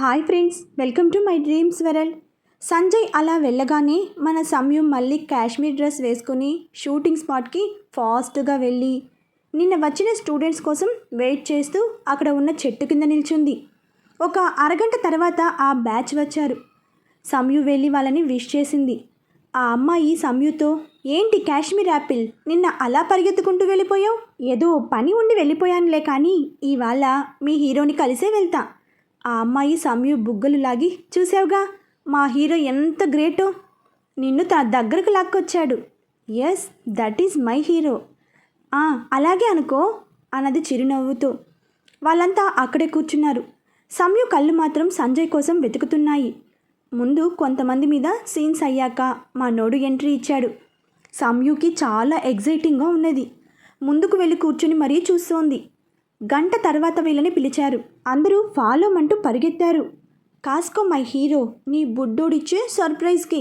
Hi friends welcome to my dreams వెరల్ Sanjay అలా వెళ్ళగానే మన సమయం మళ్ళీ కాశ్మీర్ డ్రెస్ వేసుకుని షూటింగ్ స్పాట్కి ఫాస్ట్గా వెళ్ళి నిన్న వచ్చిన స్టూడెంట్స్ కోసం వెయిట్ చేస్తూ అక్కడ ఉన్న చెట్టు కింద నిల్చుంది. ఒక అరగంట తర్వాత ఆ బ్యాచ్ వచ్చారు. సంయు వెళ్ళి వాళ్ళని విష్ చేసింది. ఆ అమ్మాయి సంయుతో ఏంటి కాశ్మీర్ యాపిల్ నిన్న అలా పరిగెత్తుకుంటూ వెళ్ళిపోయావు? ఏదో పని ఉండి వెళ్ళిపోయానులే కానీ ఇవాళ మీ హీరోని కలిసే వెళ్తా. ఆ అమ్మాయి సంయు బుగ్గలు లాగి చూసావుగా మా హీరో ఎంత గ్రేటో! నిన్ను తన దగ్గరకు లాక్కొచ్చాడు. Yes that is my hero "ఆ, అలాగే అనుకో అన్నది చిరునవ్వుతో. వాళ్ళంతా అక్కడే కూర్చున్నారు. సంయు కళ్ళు మాత్రం సంజయ్ కోసం వెతుకుతున్నాయి. ముందు కొంతమంది మీద సీన్స్ అయ్యాక మా నోడు ఎంట్రీ ఇచ్చాడు. సంయుకి చాలా ఎగ్జైటింగ్గా ఉన్నది. ముందుకు వెళ్ళి కూర్చుని మరీ చూస్తోంది. గంట తర్వాత వీళ్ళని పిలిచారు. అందరూ ఫాలో అంటూ పరిగెత్తారు. కాస్కో మై హీరో నీ బుడ్డోడిచ్చే సర్ప్రైజ్కి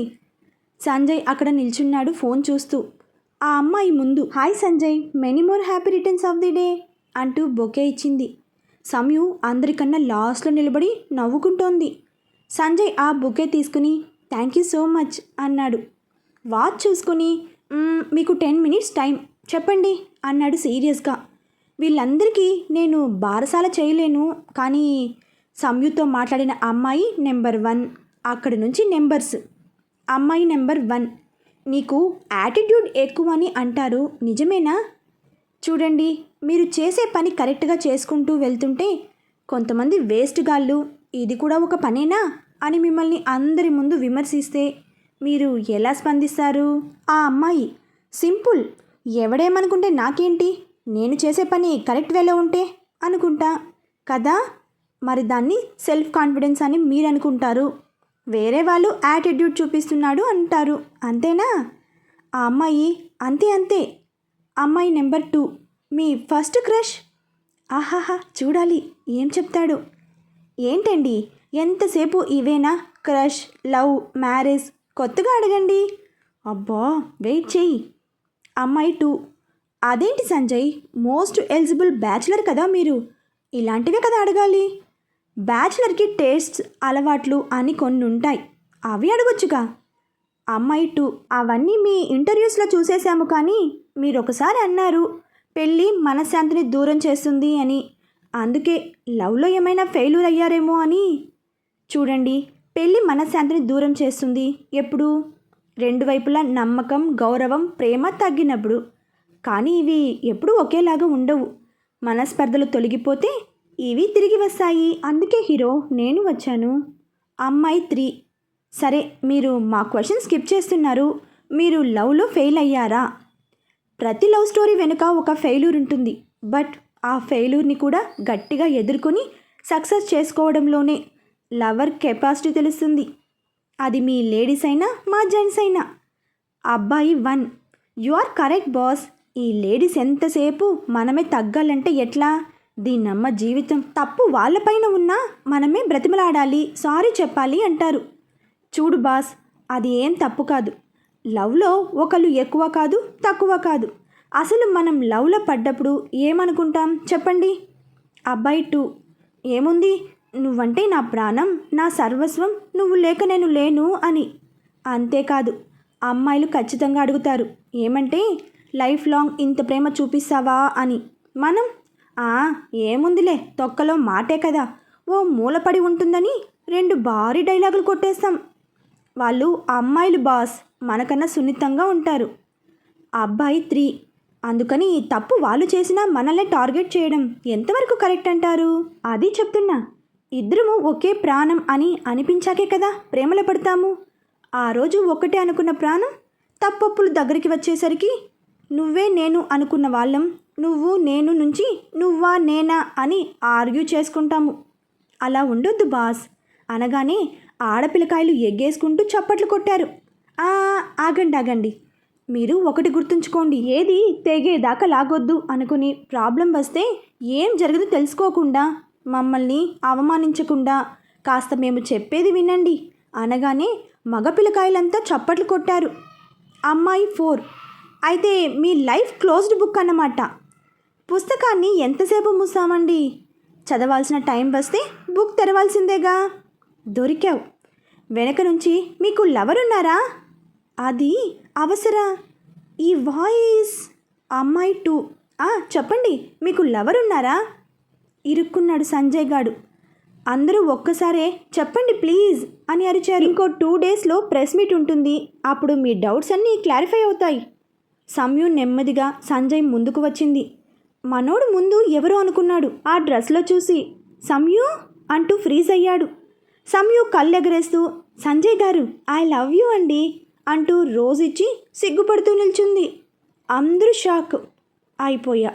సంజయ్ అక్కడ నిల్చున్నాడు ఫోన్ చూస్తూ. ఆ అమ్మాయి ముందు. Hi Sanjay many more happy returns of the day అంటూ బొకే ఇచ్చింది. సమయు అందరికన్నా లాస్ట్లో నిలబడి నవ్వుకుంటోంది. సంజయ్ ఆ బొకే తీసుకుని థ్యాంక్ యూ సో మచ్ అన్నాడు. వాచ్ చూసుకుని మీకు టెన్ మినిట్స్ టైం చెప్పండి అన్నాడు సీరియస్గా వీళ్ళందరికీ నేను బారసాల చేయలేను కానీ సంయుతో మాట్లాడిన అమ్మాయి నెంబర్ వన్. అక్కడి నుంచి నెంబర్స్. అమ్మాయి నెంబర్ వన్. నీకు యాటిట్యూడ్ ఎక్కువ అని అంటారు నిజమేనా? చూడండి మీరు చేసే పని కరెక్ట్గా చేసుకుంటూ వెళ్తుంటే కొంతమంది వేస్ట్ గాళ్ళు ఇది కూడా ఒక పనేనా? అని మిమ్మల్ని అందరి ముందు విమర్శిస్తే మీరు ఎలా స్పందిస్తారు? ఆ అమ్మాయి సింపుల్. ఎవడేమనుకుంటే నాకేంటి? నేను చేసే పని కరెక్ట్ వేలో ఉంటే అనుకుంటా. కదా? మరి దాన్ని సెల్ఫ్ కాన్ఫిడెన్స్ అని మీరు అనుకుంటారు వేరే వాళ్ళు యాటిట్యూడ్ చూపిస్తున్నాడు అంటారు. అంతేనా? ఆ అమ్మాయి అంతే అంతే. అమ్మాయి నెంబర్ టూ. మీ ఫస్ట్ క్రష్? ఆహాహా చూడాలి. ఏం చెప్తాడు? ఏంటండి? ఎంతసేపు ఇవేనా? క్రష్ లవ్ మ్యారేజ్ కొత్తగా అడగండి. అబ్బా వెయిట్ చెయ్యి. అమ్మాయి టూ. అదేంటి సంజయ్? మోస్ట్ ఎలిజిబుల్ బ్యాచులర్ కదా మీరు. ఇలాంటివే కదా అడగాలి. బ్యాచులర్కి టేస్ట్స్ అలవాట్లు అని కొన్ని ఉంటాయి అవి అడగొచ్చుగా. అమ్మాయి టూ అవన్నీ మీ ఇంటర్వ్యూస్లో చూసేశాము కానీ మీరు ఒకసారి అన్నారు పెళ్ళి మనశ్శాంతిని దూరం చేస్తుంది అని. అందుకే లవ్లో ఏమైనా ఫెయిల్యూర్ అయ్యారేమో అని. చూడండి పెళ్ళి మనశ్శాంతిని దూరం చేస్తుంది ఎప్పుడు? రెండు వైపులా నమ్మకం గౌరవం ప్రేమ తగ్గినప్పుడు. కానీ ఇవి ఎప్పుడూ ఒకేలాగా ఉండవు. మనస్పర్ధలు తొలగిపోతే ఇవి తిరిగి వస్తాయి. అందుకే హీరో నేను వచ్చాను. అమ్మాయి త్రీ. సరే మీరు మా క్వశ్చన్ స్కిప్ చేస్తున్నారు. మీరు లవ్లో ఫెయిల్ అయ్యారా? ప్రతి లవ్ స్టోరీ వెనుక ఒక ఫెయిల్యూర్ ఉంటుంది. బట్ ఆ ఫెయిల్యూర్ని కూడా గట్టిగా ఎదుర్కొని సక్సెస్ చేసుకోవడంలోనే లవర్ కెపాసిటీ తెలుస్తుంది. అది మీ లేడీస్ అయినా మా జెంట్స్ అయినా. అబ్బాయి one. You are correct boss. ఈ లేడీస్ ఎంతసేపు మనమే తగ్గాలంటే ఎట్లా? దీన్నమ్మ జీవితం తప్పు వాళ్ళపైన ఉన్నా మనమే బ్రతిమలాడాలి సారీ చెప్పాలి అంటారు. చూడు బాస్ అది ఏం తప్పు కాదు. లవ్లో ఒకళ్ళు ఎక్కువ కాదు తక్కువ కాదు. అసలు మనం లవ్లో పడ్డప్పుడు ఏమనుకుంటాం? చెప్పండి. అబ్బాయి టూ ఏముంది? నువ్వంటే నా ప్రాణం నా సర్వస్వం నువ్వు లేక నేను లేను అని. అంతేకాదు అమ్మాయిలు ఖచ్చితంగా అడుగుతారు. ఏమంటే లైఫ్ లాంగ్ ఇంత ప్రేమ చూపిస్తావా అని. మనం "ఆ, ఏముందిలే తొక్కలో మాటే కదా. ఓ మూలపడి ఉంటుందని రెండు భారీ డైలాగులు కొట్టేస్తాం. వాళ్ళు అమ్మాయిలు బాస్ మనకన్నా సున్నితంగా ఉంటారు. అబ్బాయి త్రీ. అందుకని ఈ తప్పు వాళ్ళు చేసినా మనల్ని టార్గెట్ చేయడం ఎంతవరకు కరెక్ట్ అంటారు? అది చెప్తున్నా. ఇద్దరము ఒకే ప్రాణం అని అనిపించాకే కదా ప్రేమలో పడతాము. ఆ రోజు ఒక్కటే అనుకున్న ప్రాణం తప్పప్పులు దగ్గరికి వచ్చేసరికి నువ్వే నేను అనుకున్న వాళ్ళం. నువ్వు నేను నుంచి నువ్వా నేనా అని ఆర్గ్యూ చేసుకుంటాము. అలా ఉండొద్దు బాస్. అనగానే ఆడపిల్లకాయలు ఎగ్గేసుకుంటూ చప్పట్లు కొట్టారు. ఆగండి ఆగండి. మీరు ఒకటి గుర్తుంచుకోండి. ఏది తెగేదాకా లాగొద్దు అనుకుని ప్రాబ్లం వస్తే ఏం జరగదు తెలుసుకోకుండా మమ్మల్ని అవమానించకుండా కాస్త మేము చెప్పేది వినండి. అనగానే మగపిల్లకాయలంతా చప్పట్లు కొట్టారు. అమ్మాయి ఫోర్. అయితే మీ లైఫ్ క్లోజ్డ్ బుక్ అన్నమాట. పుస్తకాన్ని ఎంతసేపు మూసామండి? చదవాల్సిన టైం వస్తే బుక్ తెరవాల్సిందేగా? దొరికావు. వెనక నుంచి మీకు లవర్ ఉన్నారా అది అవసరా? ఈ వాయిస్? అమ్మాయి టూ. ఆ, చెప్పండి మీకు లవర్ ఉన్నారా ఇరుక్కున్నాడు సంజయ్ గాడు. అందరూ ఒక్కసారే చెప్పండి ప్లీజ్ అని అరిచారు. ఇంకో టూ డేస్లో ప్రెస్ మీట్ ఉంటుంది. అప్పుడు మీ డౌట్స్ అన్నీ క్లారిఫై అవుతాయి. సంయు నెమ్మదిగా సంజయ్ ముందుకు వచ్చింది. మనోడు ముందు ఎవరు అనుకున్నాడు. ఆ డ్రెస్లో చూసి సంయు అంటూ ఫ్రీజ్ అయ్యాడు. సంయు కళ్ళెగరేస్తూ సంజయ్ గారు ఐ లవ్ యూ అండి అంటూ రోజిచ్చి సిగ్గుపడుతూ నిల్చుంది. అందరూ షాక్ అయిపోయా.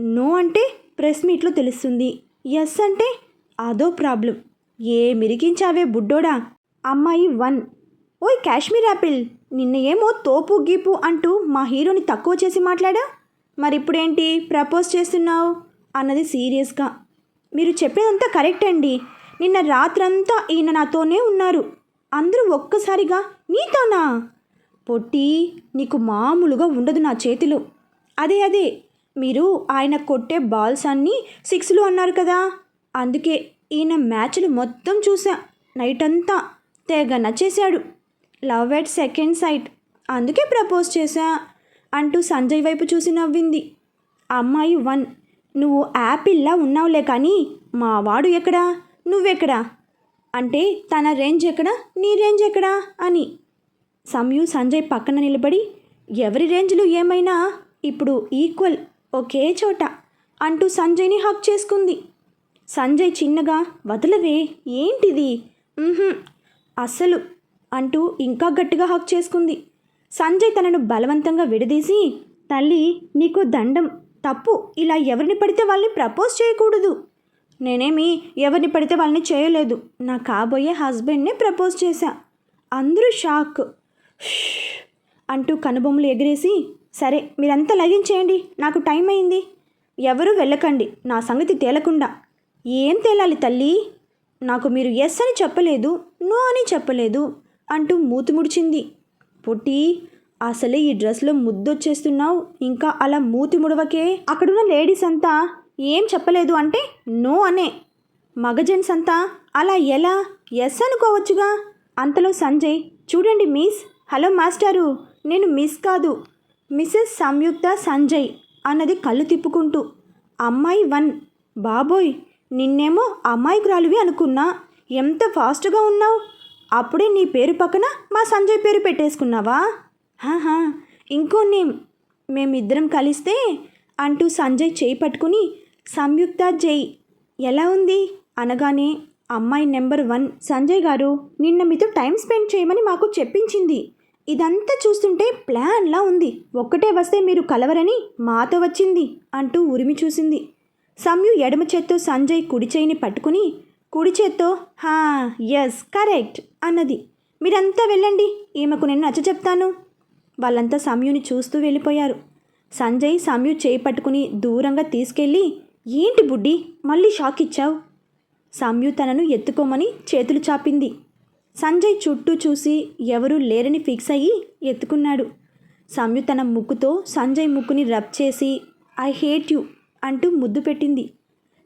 నో అంటే ప్రెస్ మీట్లో తెలుస్తుంది. ఎస్ అంటే అదో ప్రాబ్లం. ఏ మిరికించావే బుడ్డోడా? అమ్మాయి వన్. ఓయ్ కాశ్మీర్ యాపిల్. నిన్న ఏమో తోపు గీపు అంటూ మా హీరోని తక్కువ చేసి మాట్లాడా? మరి ఇప్పుడేంటి ప్రపోజ్ చేస్తున్నావు? అన్నది సీరియస్గా. మీరు చెప్పేదంతా కరెక్ట్ అండి. నిన్న రాత్రంతా ఈయన నాతోనే ఉన్నారు. అందరూ ఒక్కసారిగా నీతోనా? పొట్టి నీకు మామూలుగా ఉండదు నా చేతిలో. అదే అదే మీరు ఆయన కొట్టే బాల్స్ అన్నీ సిక్స్లు అన్నారు కదా. అందుకే ఈయన మ్యాచ్లు మొత్తం చూసా. నైట్ అంతా తెగ నచ్చేశాడు. లవ్ ఎట్ సెకండ్ సైట్ అందుకే ప్రపోజ్ చేశా. అంటూ సంజయ్ వైపు చూసి నవ్వింది. అమ్మాయి వన్ నువ్వు యాపిల్లా ఉన్నావులే కానీ మా వాడు ఎక్కడా? నువ్వెక్కడా? అంటే తన రేంజ్ ఎక్కడా? నీ రేంజ్ ఎక్కడా? అని. సంయు సంజయ్ పక్కన నిలబడి ఎవరి రేంజ్లు ఏమైనా? ఇప్పుడు ఈక్వల్ ఒకే చోట అంటూ సంజయ్ని హక్ చేసుకుంది. సంజయ్ చిన్నగా వదలవే ఏంటిది? అస్సలు అంటూ ఇంకా గట్టిగా హక్ చేసుకుంది. సంజయ్ తనను బలవంతంగా విడదీసి తల్లి నీకు దండం. తప్పు. ఇలా ఎవరిని పడితే వాళ్ళని ప్రపోజ్ చేయకూడదు. నేనేమి ఎవరిని పడితే వాళ్ళని చేయలేదు. నా కాబోయే హస్బెండ్నే ప్రపోజ్ చేశా. అందరూ షాక్. అంటూ కనుబొమ్మలు ఎగిరేసి సరే మీరంతా లగించేయండి నాకు టైం అయింది. ఎవరు వెళ్ళకండి. నా సంగతి తేలకుండా. ఏం తేలాలి తల్లి? నాకు మీరు ఎస్ అని చెప్పలేదు నో అని చెప్పలేదు. అంటూ మూతి ముడిచింది. పొట్టి అసలే ఈ డ్రెస్లో ముద్దొచ్చేస్తున్నావు. ఇంకా అలా మూతి ముడవకే? అక్కడున్న లేడీస్ అంతా ఏం చెప్పలేదు అంటే నో అనే. మగజెన్స్ అంతా అలా ఎలా? ఎస్ అనుకోవచ్చుగా. అంతలో సంజయ్ చూడండి మిస్ హలో మాస్టారు నేను మిస్ కాదు మిస్సెస్ సంయుక్త సంజయ్ అన్నది కళ్ళు తిప్పుకుంటూ. అమ్మాయి వన్ బాబోయ్ నిన్నేమో అమ్మాయికురాలివి అనుకున్నా. ఎంత ఫాస్ట్గా ఉన్నావు అప్పుడే నీ పేరు పక్కన మా సంజయ్ పేరు పెట్టేసుకున్నావా? హాహా ఇంకో నేమ్ మేమిద్దరం కలిస్తే అంటూ సంజయ్ చేయి పట్టుకుని సంయుక్త జై ఎలా ఉంది? అనగానే అమ్మాయి నెంబర్ వన్ సంజయ్ గారు నిన్న మీతో టైం స్పెండ్ చేయమని మాకు చెప్పించింది. ఇదంతా చూస్తుంటే ప్లాన్లా ఉంది. ఒక్కటే వస్తే మీరు కలవరని మాతో వచ్చింది అంటూ ఉరిమి చూసింది. సంయు ఎడమ చేత్తో సంజయ్ కుడి చేయిని పట్టుకుని కుడి చేత్తో హా ఎస్ కరెక్ట్ అన్నది. మీరంతా వెళ్ళండి ఈమెకు నేను నచ్చ చెప్తాను. వాళ్ళంతా సమయుని చూస్తూ వెళ్ళిపోయారు. సంజయ్ సంయు చేయి పట్టుకుని దూరంగా తీసుకెళ్ళి ఏంటి బుడ్డి మళ్ళీ షాక్ ఇచ్చావు? సంయు తనను ఎత్తుకోమని చేతులు చాపింది. సంజయ్ చుట్టూ చూసి ఎవరూ లేరని ఫిక్స్ అయ్యి ఎత్తుకున్నాడు. సంయు తన ముక్కుతో సంజయ్ ముక్కుని రబ్ చేసి ఐ హేట్ యు అంటూ ముద్దు పెట్టింది.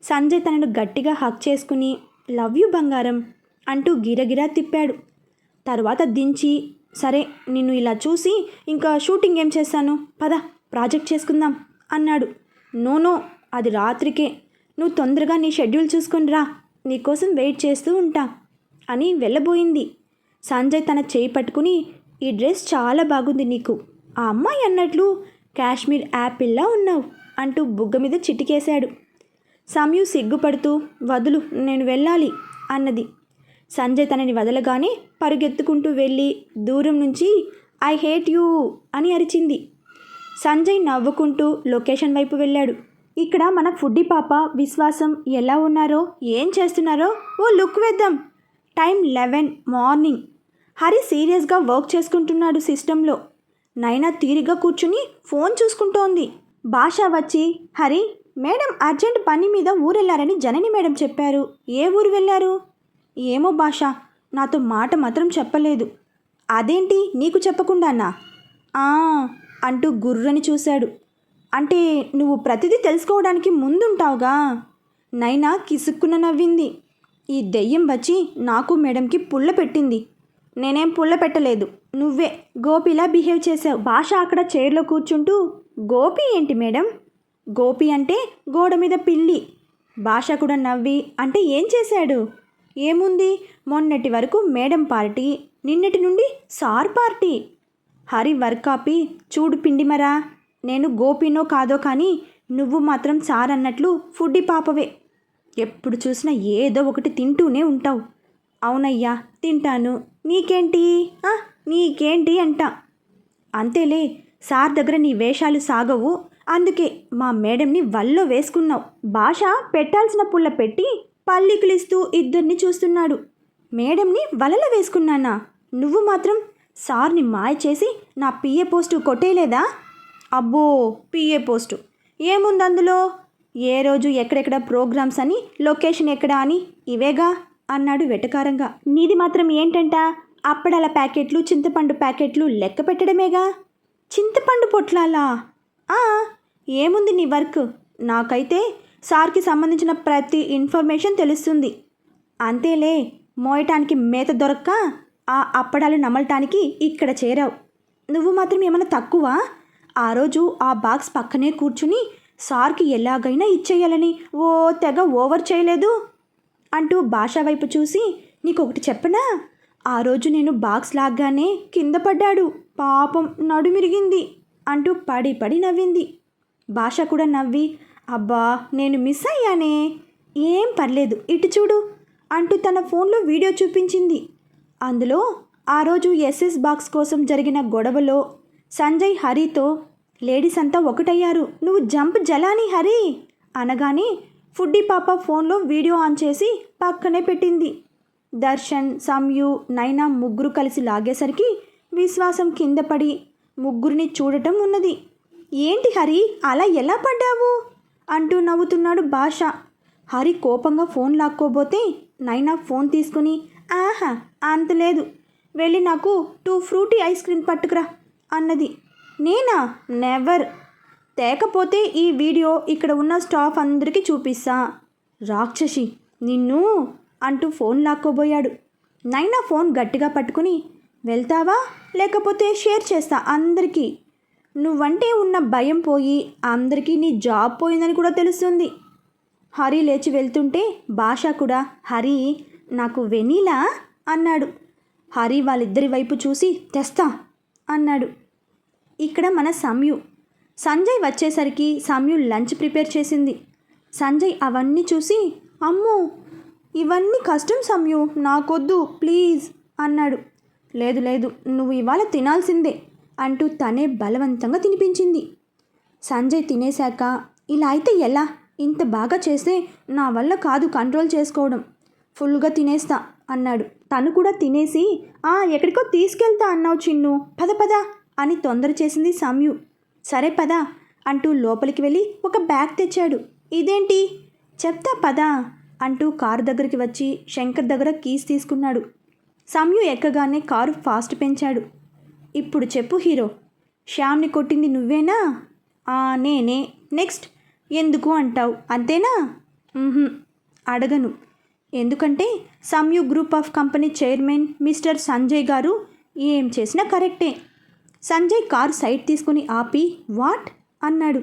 సంజయ్ తనను గట్టిగా హక్ చేసుకుని లవ్ యూ బంగారం అంటూ గిరగిరా తిప్పాడు. తర్వాత దించి సరే నిన్ను ఇలా చూసి ఇంకా షూటింగ్ ఏం చేస్తాను? పద ప్రాజెక్ట్ చేసుకుందాం అన్నాడు. నో నో అది రాత్రికే. నువ్వు తొందరగా నీ షెడ్యూల్ చూసుకొని రా నీకోసం వెయిట్ చేస్తూ ఉంటా అని వెళ్ళబోయింది. సంజయ్ తన చేయి పట్టుకుని ఈ డ్రెస్ చాలా బాగుంది నీకు. ఆ అమ్మాయి అన్నట్లు కాశ్మీర్ యాపిల్లా ఉన్నావు అంటూ బుగ్గ మీద చిటికేశాడు. సమయు సిగ్గుపడుతూ వదులు నేను వెళ్ళాలి అన్నది. సంజయ్ తనని వదలగానే పరుగెత్తుకుంటూ వెళ్ళి దూరం నుంచి ఐ హేట్ యూ అని అరిచింది. సంజయ్ నవ్వుకుంటూ లొకేషన్ వైపు వెళ్ళాడు. ఇక్కడ మన ఫుడ్డి పాప విశ్వాసం ఎలా ఉన్నారో ఏం చేస్తున్నారో ఓ లుక్ వేద్దాం. Time eleven morning. హరి సీరియస్గా వర్క్ చేసుకుంటున్నాడు సిస్టంలో. నైనా తీరిగ్గా కూర్చుని ఫోన్ చూసుకుంటోంది. భాష వచ్చి హరి మేడం అర్జెంట్ పని మీద ఊరెళ్ళారని జనని మేడం చెప్పారు. ఏ ఊరు వెళ్ళారు? ఏమో భాష. నాతో మాట మాత్రం చెప్పలేదు. అదేంటి నీకు చెప్పకుండానా? అంటూ గుర్రని చూశాడు. అంటే నువ్వు ప్రతిదీ తెలుసుకోవడానికి ముందుంటావుగా? నైనా కిసుక్కున నవ్వింది. ఈ దెయ్యం వచ్చి నాకు మేడంకి పుల్ల పెట్టింది. నేనేం పుల్ల పెట్టలేదు. నువ్వే గోపిలా బిహేవ్ చేసావు భాష అక్కడ చైర్లో కూర్చుంటూ గోపి ఏంటి మేడం? గోపి అంటే గోడ మీద పిల్లి. భాష కూడా నవ్వి అంటే ఏం చేశాడు? ఏముంది? మొన్నటి వరకు మేడం పార్టీ నిన్నటి నుండి సార్ పార్టీ. హరి వర్క్ ఆపి చూడు పిండిమరా నేను గోపినో కాదో కానీ నువ్వు మాత్రం సార్ అన్నట్లు ఫుడ్డి పాపవే. ఎప్పుడు చూసినా ఏదో ఒకటి తింటూనే ఉంటావు. అవునయ్యా తింటాను. నీకేంటి? నీకేంటి అంట. అంతేలే సార్ దగ్గర నీ వేషాలు సాగవు అందుకే మా మేడంని వల్లో వేసుకున్నావు. భాష పెట్టాల్సిన పుల్ల పెట్టి పల్లికిలిస్తూ ఇద్దరిని చూస్తున్నాడు. మేడంని వలలో వేసుకున్నానా? నువ్వు మాత్రం సార్ని మాయ చేసి నా పిఏ పోస్టు కొట్టేయలేదా? అబ్బో పిఏ పోస్టు. ఏముంది అందులో? ఏ రోజు ఎక్కడెక్కడ ప్రోగ్రామ్స్ అని లొకేషన్ ఎక్కడ అని ఇవేగా? అన్నాడు వెటకారంగా. నీది మాత్రం ఏంటంట? అప్పడాల ప్యాకెట్లు చింతపండు ప్యాకెట్లు లెక్క పెట్టడమేగా? చింతపండు పొట్లాలా? ఏముంది నీ వర్క్? నాకైతే సార్కి సంబంధించిన ప్రతి ఇన్ఫర్మేషన్ తెలుస్తుంది. అంతేలే మోయటానికి మేత దొరక్క ఆ అప్పడాలు నమలటానికి ఇక్కడ చేరావు. నువ్వు మాత్రం ఏమైనా తక్కువ? ఆ రోజు ఆ బాక్స్ పక్కనే కూర్చుని సార్కి ఎలాగైనా ఇచ్చేయాలని ఓ తెగ ఓవర్ చేయలేదు? అంటూ భాష వైపు చూసి నీకు ఒకటి చెప్పనా? ఆ రోజు నేను బాక్స్ లాగ్గానే కింద పడ్డాడు. పాపం నడుమిరిగింది అంటూ పడి పడి నవ్వింది. భాష కూడా నవ్వి అబ్బా నేను మిస్ అయ్యానే. ఏం పర్లేదు ఇటు చూడు అంటూ తన ఫోన్లో వీడియో చూపించింది. అందులో ఆ రోజు ఎస్ఎస్ బాక్స్ కోసం జరిగిన గొడవలో సంజయ్ హరితో లేడీస్ అంతా ఒకటయ్యారు నువ్వు జంప్ జలాని హరి అనగానే ఫుడ్డీ పాప ఫోన్లో వీడియో ఆన్ చేసి పక్కనే పెట్టింది. దర్శన్ సంయు నైనా ముగ్గురు కలిసి లాగేసరికి విశ్వాసం కింద పడి ముగ్గురిని చూడటం ఉన్నది. ఏంటి హరి? అలా ఎలా పడ్డావు? అంటూ నవ్వుతున్నాడు భాష. హరి కోపంగా ఫోన్ లాక్కోబోతే నైనా ఫోన్ తీసుకుని ఆహా అంత లేదు. వెళ్ళి నాకు టూ ఫ్రూటీ ఐస్ క్రీమ్ పట్టుకురా అన్నది. నేనా? నెవర్. తేకపోతే ఈ వీడియో ఇక్కడ ఉన్న స్టాఫ్ అందరికీ చూపిస్తా. రాక్షసి నిన్ను అంటూ ఫోన్ లాక్కోబోయాడు. నైనా ఫోన్ గట్టిగా పట్టుకుని వెళ్తావా? లేకపోతే షేర్ చేస్తా అందరికీ. నువ్వంటే ఉన్న భయం పోయి అందరికీ నీ జాబ్ పోయిందని కూడా తెలుస్తుంది. హరి లేచి వెళ్తుంటే భాష కూడా హరి నాకు వెనీలా అన్నాడు. హరి వాళ్ళిద్దరి వైపు చూసి తెస్తా అన్నాడు. ఇక్కడ మన సంయు సంజయ్ వచ్చేసరికి సంయు లంచ్ ప్రిపేర్ చేసింది. సంజయ్ అవన్నీ చూసి అమ్మో ఇవన్నీ కష్టం సంయు నాకొద్దు ప్లీజ్ అన్నాడు. లేదు లేదు నువ్వు ఇవాళ తినాల్సిందే. అంటూ తనే బలవంతంగా తినిపించింది. సంజయ్ తినేశాక ఇలా అయితే ఎలా? ఇంత బాగా చేస్తే నా వల్ల కాదు కంట్రోల్ చేసుకోవడం. ఫుల్గా తినేస్తా అన్నాడు. తను కూడా తినేసి ఆ ఎక్కడికో తీసుకెళ్తా అన్నావు చిన్ను. పద పద అని తొందర చేసింది సంయు సరే పద అంటూ లోపలికి వెళ్ళి ఒక బ్యాగ్ తెచ్చాడు. ఇదేంటి? చెప్తా పద అంటూ కారు దగ్గరికి వచ్చి శంకర్ దగ్గర కీస్ తీసుకున్నాడు. సంయు ఎక్కగానే కారు ఫాస్ట్ పెంచాడు. ఇప్పుడు చెప్పు హీరో. శ్యామ్ని కొట్టింది నువ్వేనా? ఆ నేనే. నెక్స్ట్ ఎందుకు అంటావు? అంతేనా? అడగను. ఎందుకంటే Samyu group of company chairman mister Sanjay గారు ఏం చేసినా కరెక్టే. సంజయ్ కారు సైడ్ తీసుకుని ఆపి వాట్? అన్నాడు.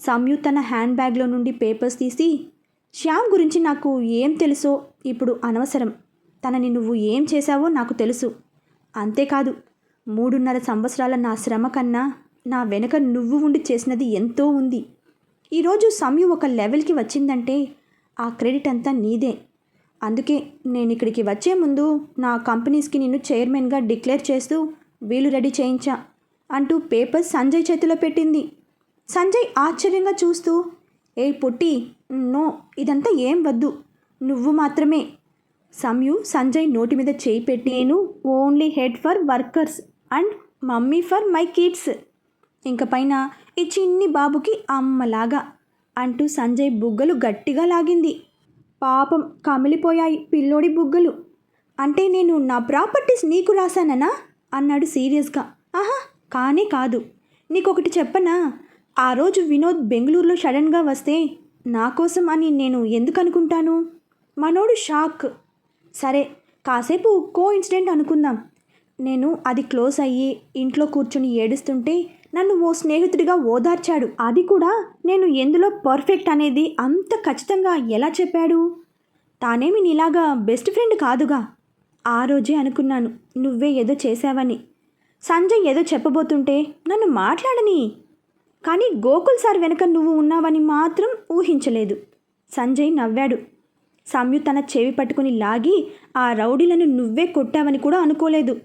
సంయు తన హ్యాండ్ బ్యాగ్లో నుండి పేపర్స్ తీసి శ్యామ్ గురించి నాకు ఏం తెలుసో ఇప్పుడు అనవసరం. తనని నువ్వు ఏం చేశావో నాకు తెలుసు. అంతేకాదు మూడున్నర సంవత్సరాల నా శ్రమ కన్నా నా వెనక నువ్వు ఉండి చేసినది ఎంతో ఉంది. ఈరోజు సమయం ఒక లెవెల్కి వచ్చిందంటే ఆ క్రెడిట్ అంతా నీదే. అందుకే నేను ఇక్కడికి వచ్చే ముందు నా కంపెనీస్కి నిన్ను చైర్మన్గా డిక్లేర్ చేస్తూ వీలు రెడీ చేయించా అంటూ పేపర్ సంజయ్ చేతిలో పెట్టింది. సంజయ్ ఆశ్చర్యంగా చూస్తూ ఏ పొట్టి నో ఇదంతా ఏం వద్దు. నువ్వు మాత్రమే. సమ్యు సంజయ్ నోటి మీద చేయి పెట్టి నేను only head for workers. And mummy for my kids. ఇంక పైన ఈ చిన్ని బాబుకి అమ్మలాగా అంటూ సంజయ్ బుగ్గలు గట్టిగా లాగింది. పాపం కమిలిపోయాయి పిల్లోడి బుగ్గలు. అంటే నేను నా ప్రాపర్టీస్ నీకు రాశాననా? అన్నాడు సీరియస్గా. ఆహా కానే కాదు. నీకొకటి చెప్పనా? ఆ రోజు వినోద్ బెంగళూరులో సడన్గా వస్తే నా కోసం అని నేను ఎందుకు అనుకుంటాను? మనోడు షాక్. సరే కాసేపు కో ఇన్సిడెంట్ అనుకుందాం. నేను అది క్లోజ్ అయ్యి ఇంట్లో కూర్చుని ఏడుస్తుంటే నన్ను ఓ స్నేహితుడిగా ఓదార్చాడు. అది కూడా నేను ఎందులో పర్ఫెక్ట్ అనేది అంత ఖచ్చితంగా ఎలా చెప్పాడు? తానేమి నీలాగా బెస్ట్ ఫ్రెండ్ కాదుగా? ఆ రోజే అనుకున్నాను నువ్వే ఏదో చేశావని. సంజయ్ ఏదో చెప్పబోతుంటే నన్ను మాట్లాడని. కానీ గోకుల్ సార్ వెనక నువ్వు ఉన్నావని మాత్రం ఊహించలేదు. సంజయ్ నవ్వాడు. సంయు తన చెవి పట్టుకుని లాగి ఆ రౌడీలను నువ్వే కొట్టావని కూడా అనుకోలేదు.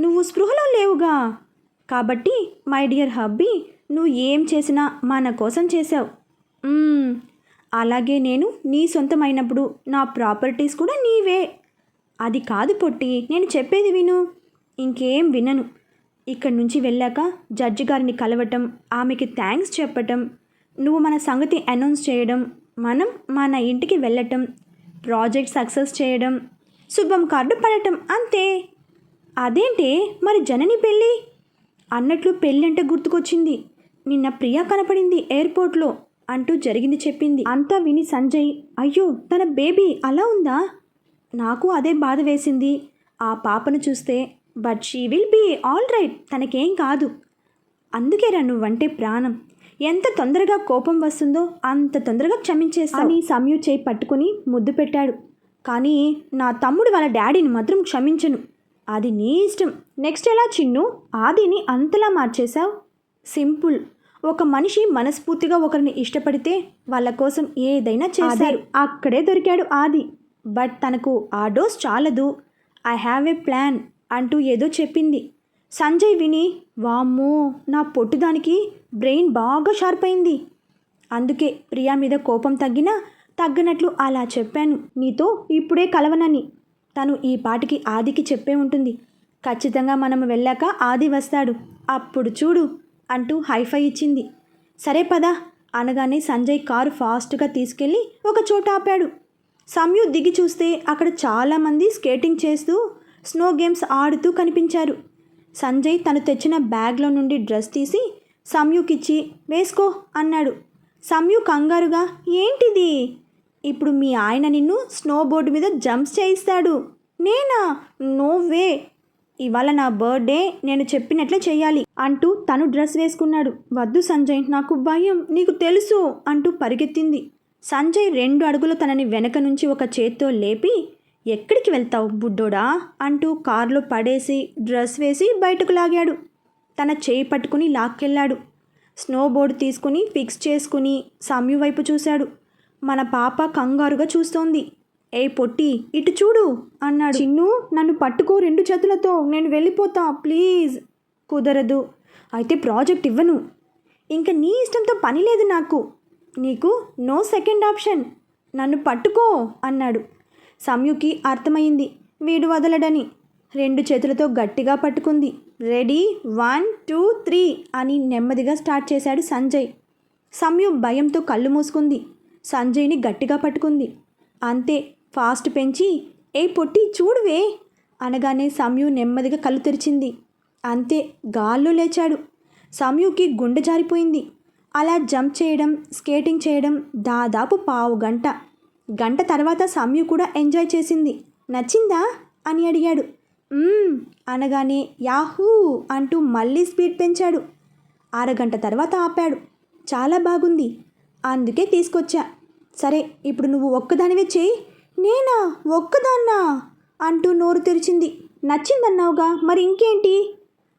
నువ్వు స్పృహలో లేవుగా. కాబట్టి మై డియర్ హబ్బీ నువ్వు ఏం చేసినా మన కోసం చేశావు. అలాగే నేను నీ సొంతమైనప్పుడు నా ప్రాపర్టీస్ కూడా నీవే. అది కాదు పొట్టి నేను చెప్పేది విను. ఇంకేం వినను. ఇక్కడి నుంచి వెళ్ళాక జడ్జి గారిని కలవటం ఆమెకి థ్యాంక్స్ చెప్పటం నువ్వు మన సంగతి అనౌన్స్ చేయడం మనం మన ఇంటికి వెళ్ళటం ప్రాజెక్ట్ సక్సెస్ చేయడం శుభం కార్డు పడటం అంతే. అదేంటే మరి జనని పెళ్ళి? అన్నట్లు పెళ్ళి అంటే గుర్తుకొచ్చింది. నిన్న ప్రియా కనపడింది ఎయిర్పోర్ట్లో అంటూ జరిగింది చెప్పింది. అంతా విని సంజయ్ అయ్యో తన బేబీ అలా ఉందా? నాకు అదే బాధ వేసింది. ఆ పాపను చూస్తే but she will be all right తనకేం కాదు. అందుకేరా నువ్వంటే ప్రాణం. ఎంత తొందరగా కోపం వస్తుందో అంత తొందరగా క్షమించేస్తా సమయం సమయు చేయి పట్టుకుని ముద్దు పెట్టాడు. కానీ నా తమ్ముడు వాళ్ళ డాడీని మాత్రం క్షమించను. అది నీ ఇష్టం. నెక్స్ట్ ఎలా చిన్ను? ఆదిని అంతలా మార్చేశావు? సింపుల్. ఒక మనిషి మనస్ఫూర్తిగా ఒకరిని ఇష్టపడితే వాళ్ళ కోసం ఏదైనా చేశారు అక్కడే దొరికాడు ఆది. బట్ తనకు ఆ డోస్ చాలదు. ఐ హ్యావ్ ఏ ప్లాన్ అంటూ ఏదో చెప్పింది. సంజయ్ విని వామ్మో నా పొట్టుదానికి బ్రెయిన్ బాగా షార్ప్ అయింది. అందుకే ప్రియా మీద కోపం తగ్గినా తగ్గనట్లు అలా చెప్పాను. నీతో ఇప్పుడే కలవనని. తను ఈ పాటికి ఆదికి చెప్పే ఉంటుంది. ఖచ్చితంగా మనం వెళ్ళాక ఆది వస్తాడు. అప్పుడు చూడు అంటూ హైఫై ఇచ్చింది. సరే పదా అనగానే సంజయ్ కారు ఫాస్ట్గా తీసుకెళ్ళి ఒక చోట ఆపాడు. సంయు దిగి చూస్తే అక్కడ చాలామంది స్కేటింగ్ చేస్తూ స్నో గేమ్స్ ఆడుతూ కనిపించారు. సంజయ్ తను తెచ్చిన బ్యాగ్లో నుండి డ్రెస్ తీసి సంయుకిచ్చి వేసుకో అన్నాడు. సంయు కంగారుగా ఏంటిది? ఇప్పుడు మీ ఆయన నిన్ను స్నో బోర్డు మీద జంప్స్ చేయిస్తాడు. నేనా? No way. ఇవాళ నా బర్త్డే నేను చెప్పినట్లే చేయాలి అంటూ తను డ్రెస్ వేసుకున్నాడు. వద్దు సంజయ్ నాకు భయం నీకు తెలుసు అంటూ పరిగెత్తింది. సంజయ్ రెండు అడుగులు తనని వెనక నుంచి ఒక చేత్తో లేపి ఎక్కడికి వెళ్తావు బుడ్డోడా? అంటూ కారులో పడేసి డ్రెస్ వేసి బయటకు లాగాడు. తన చేయి పట్టుకుని లాక్కెళ్ళాడు. స్నో బోర్డు తీసుకుని ఫిక్స్ చేసుకుని సమ్యు వైపు చూశాడు. మన పాప కంగారుగా చూస్తోంది. ఏ పొట్టి ఇటు చూడు అన్నాడు. చిన్ను నన్ను పట్టుకో రెండు చేతులతో నేను వెళ్ళిపోతా ప్లీజ్ కుదరదు. అయితే ప్రాజెక్ట్ ఇవ్వను. ఇంకా నీ ఇష్టంతో పని లేదు నాకు. నీకు నో సెకండ్ ఆప్షన్. నన్ను పట్టుకో అన్నాడు. సంయుకి అర్థమైంది. వీడు వదలడని. రెండు చేతులతో గట్టిగా పట్టుకుంది. రెడీ? వన్ టూ త్రీ అని నెమ్మదిగా స్టార్ట్ చేశాడు సంజయ్. సంయు భయంతో కళ్ళు మూసుకుంది. సంజయ్ని గట్టిగా పట్టుకుంది. అంతే ఫాస్ట్ పెంచి ఏ పొట్టి చూడువే! అనగానే సమయు నెమ్మదిగా కళ్ళు తెరిచింది. అంతే గాల్లో లేచాడు. సమయుకి గుండె జారిపోయింది. అలా జంప్ చేయడం స్కేటింగ్ చేయడం దాదాపు పావు గంట. గంట తర్వాత సమయు కూడా ఎంజాయ్ చేసింది. నచ్చిందా? అని అడిగాడు. అనగానే యాహూ అంటూ మళ్ళీ స్పీడ్ పెంచాడు. అరగంట తర్వాత ఆపాడు. చాలా బాగుంది. అందుకే తీసుకొచ్చా. సరే ఇప్పుడు నువ్వు ఒక్కదానివే చేయి. నేనా? ఒక్కదాన్నా? అంటూ నోరు తెరిచింది. నచ్చిందన్నావుగా మరి ఇంకేంటి?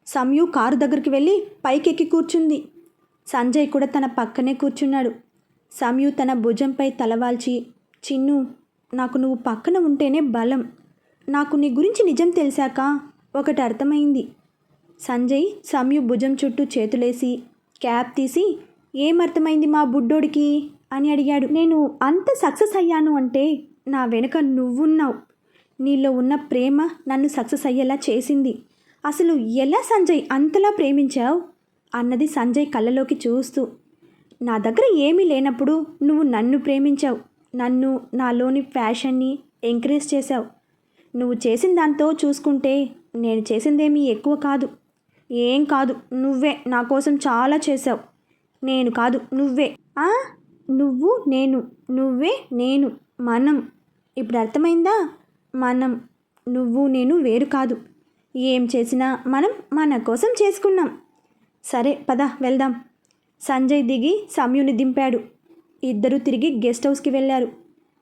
సంయు కారు దగ్గరికి వెళ్ళి పైకెక్కి కూర్చుంది. సంజయ్ కూడా తన పక్కనే కూర్చున్నాడు. సంయు తన భుజంపై తలవాల్చి చిన్ను నాకు నువ్వు పక్కన ఉంటేనే బలం. నాకు నీ గురించి నిజం తెలిసాక ఒకటి అర్థమైంది. సంజయ్ సంయు భుజం చుట్టూ చేతులేసి క్యాప్ తీసి ఏమర్థమైంది మా బుడ్డోడికి? అని అడిగాడు. నేను అంత సక్సెస్ అయ్యాను అంటే నా వెనుక నువ్వున్నావు. నీలో ఉన్న ప్రేమ నన్ను సక్సెస్ అయ్యేలా చేసింది. అసలు ఎలా సంజయ్ అంతలా ప్రేమించావు? అన్నది సంజయ్ కళ్ళలోకి చూస్తూ. నా దగ్గర ఏమీ లేనప్పుడు నువ్వు నన్ను ప్రేమించావు. నన్ను నాలోని ఫ్యాషన్ని ఎంకరేజ్ చేశావు. నువ్వు చేసిన దాంతో చూసుకుంటే నేను చేసిందేమీ ఎక్కువ కాదు. ఏం కాదు. నువ్వే నా కోసం చాలా చేశావు. నేను కాదు నువ్వే. ఆ? నువ్వు నేను. నువ్వే నేను. మనం. ఇప్పుడు అర్థమైందా? మనం. నువ్వు నేను వేరు కాదు. ఏం చేసినా మనం మన కోసం చేసుకున్నాం. సరే పద వెళ్దాం. సంజయ్ దిగి సమయుని దింపాడు. ఇద్దరు తిరిగి గెస్ట్ హౌస్కి వెళ్ళారు.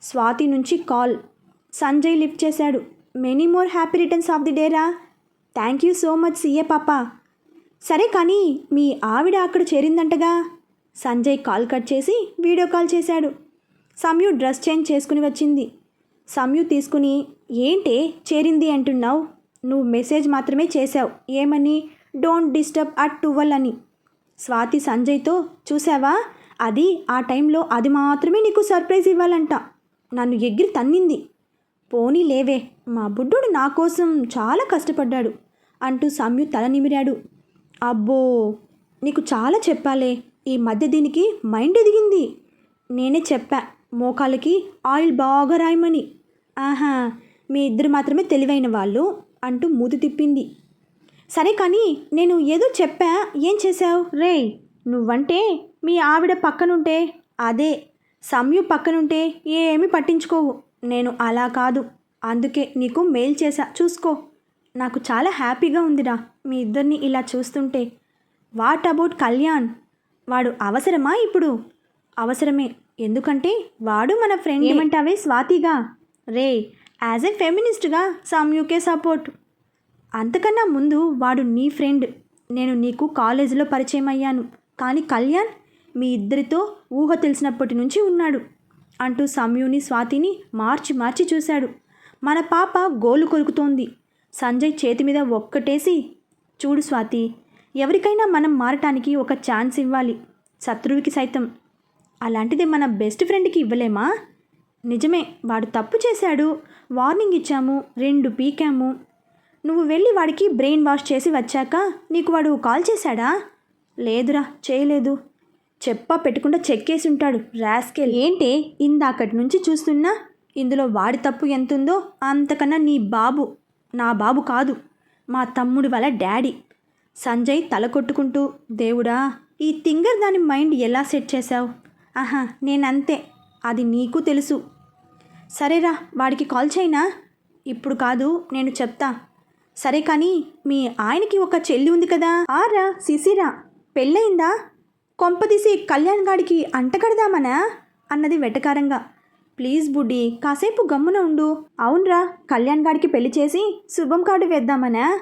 స్వాతి నుంచి కాల్. సంజయ్ లిఫ్ట్ చేశాడు. Many more happy returns of the Dera thank you so much సీఏ పాప. సరే కానీ మీ ఆవిడ అక్కడ చేరిందంటగా. సంజయ్ కాల్ కట్ చేసి వీడియో కాల్ చేశాడు. సమ్యు డ్రెస్ చేంజ్ చేసుకుని వచ్చింది. సమయు తీసుకుని ఏంటే చేరింది అంటున్నావు? నువ్వు మెసేజ్ మాత్రమే చేశావు. ఏమని? డోంట్ డిస్టర్బ్ అట్ టువల్ అని. స్వాతి సంజయ్తో చూసావా? అది ఆ టైంలో అది మాత్రమే నీకు సర్ప్రైజ్ ఇవ్వాలంట. నన్ను ఎగిరి తన్నింది. పోనీ లేవే. మా బుడ్డుడు నా కోసం చాలా కష్టపడ్డాడు అంటూ సమ్యు తల నిమిరాడు. అబ్బో నీకు చాలా చెప్పాలే. ఈ మధ్య దీనికి మైండ్ ఎదిగింది. నేనే చెప్పా మోకాలకి ఆయిల్ బాగా రాయమని. ఆహా మీ ఇద్దరు మాత్రమే తెలివైన వాళ్ళు అంటూ మూతి తిప్పింది. సరే కానీ నేను ఏదో చెప్పా ఏం చేశావు? రే నువ్వంటే మీ ఆవిడ పక్కనుంటే అదే సమయం పక్కనుంటే ఏమీ పట్టించుకోవు. నేను అలా కాదు. అందుకే నీకు మెయిల్ చేశా. చూసుకో. నాకు చాలా హ్యాపీగా ఉందిరా మీ ఇద్దరిని ఇలా చూస్తుంటే. What about Kalyan? వాడు అవసరమా ఇప్పుడు? అవసరమే. ఎందుకంటే వాడు మన ఫ్రెండ్. ఏమంటావే స్వాతిగా? రే యాజ్ ఎ ఫెమినిస్ట్గా సమ్యూకే సపోర్ట్. అంతకన్నా ముందు వాడు నీ ఫ్రెండ్. నేను నీకు కాలేజీలో పరిచయం అయ్యాను. కానీ కళ్యాణ్ మీ ఇద్దరితో ఊహ తెలిసినప్పటి నుంచి ఉన్నాడు. అంటూ సమయుని స్వాతిని మార్చి మార్చి చూశాడు. మన పాప గోలు కొరుకుతోంది. సంజయ్ చేతి మీద ఒక్కటేసి చూడు స్వాతి ఎవరికైనా మనం మారటానికి ఒక ఛాన్స్ ఇవ్వాలి శత్రువుకి సైతం. అలాంటిది మన బెస్ట్ ఫ్రెండ్కి ఇవ్వలేమా? నిజమే వాడు తప్పు చేశాడు వార్నింగ్ ఇచ్చాము రెండు పీకాము. నువ్వు వెళ్ళి వాడికి బ్రెయిన్ వాష్ చేసి వచ్చాక నీకు వాడు కాల్ చేశాడా? లేదురా చేయలేదు. చెప్పా పెట్టకుండా చెక్కేసి ఉంటాడు రాస్కెల్. ఏంటే ఇందాకటి నుంచి చూస్తున్నా ఇందులో వాడి తప్పు ఎంతుందో అంతకన్నా నీ బాబు నా బాబు కాదు మా తమ్ముడి వాళ్ళ డాడీ. సంజయ్ తల కొట్టుకుంటూ దేవుడా ఈ తింగర్ దాని మైండ్ ఎలా సెట్ చేశావు? ఆహా నేనంతే అది నీకు తెలుసు. సరేరా వాడికి కాల్ చేయనా? ఇప్పుడు కాదు నేను చెప్తా. సరే కానీ మీ ఆయనకి ఒక చెల్లి ఉంది కదా. ఆరా సిసిరా పెళ్ళయిందా? కొంపదీసి కళ్యాణ్ గాడికి అంటకడదామనా అన్నది వెటకారంగా. ప్లీజ్ బుడ్డి కాసేపు గమ్మున ఉండు. అవునరా కళ్యాణ్ గాడికి పెళ్ళి చేసి శుభం కార్డు వేద్దామనా?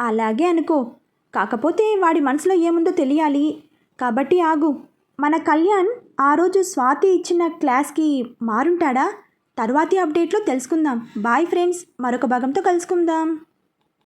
అలాగే అనుకో. కాకపోతే వాడి మనసులో ఏముందో తెలియాలి. కాబట్టి ఆగు. మన కళ్యాణ్ ఆ రోజు స్వాతి ఇచ్చిన క్లాస్కి మారుంటాడా? తర్వాతి అప్డేట్లో తెలుసుకుందాం. బాయ్ ఫ్రెండ్స్ మరొక భాగంతో కలుసుకుందాం.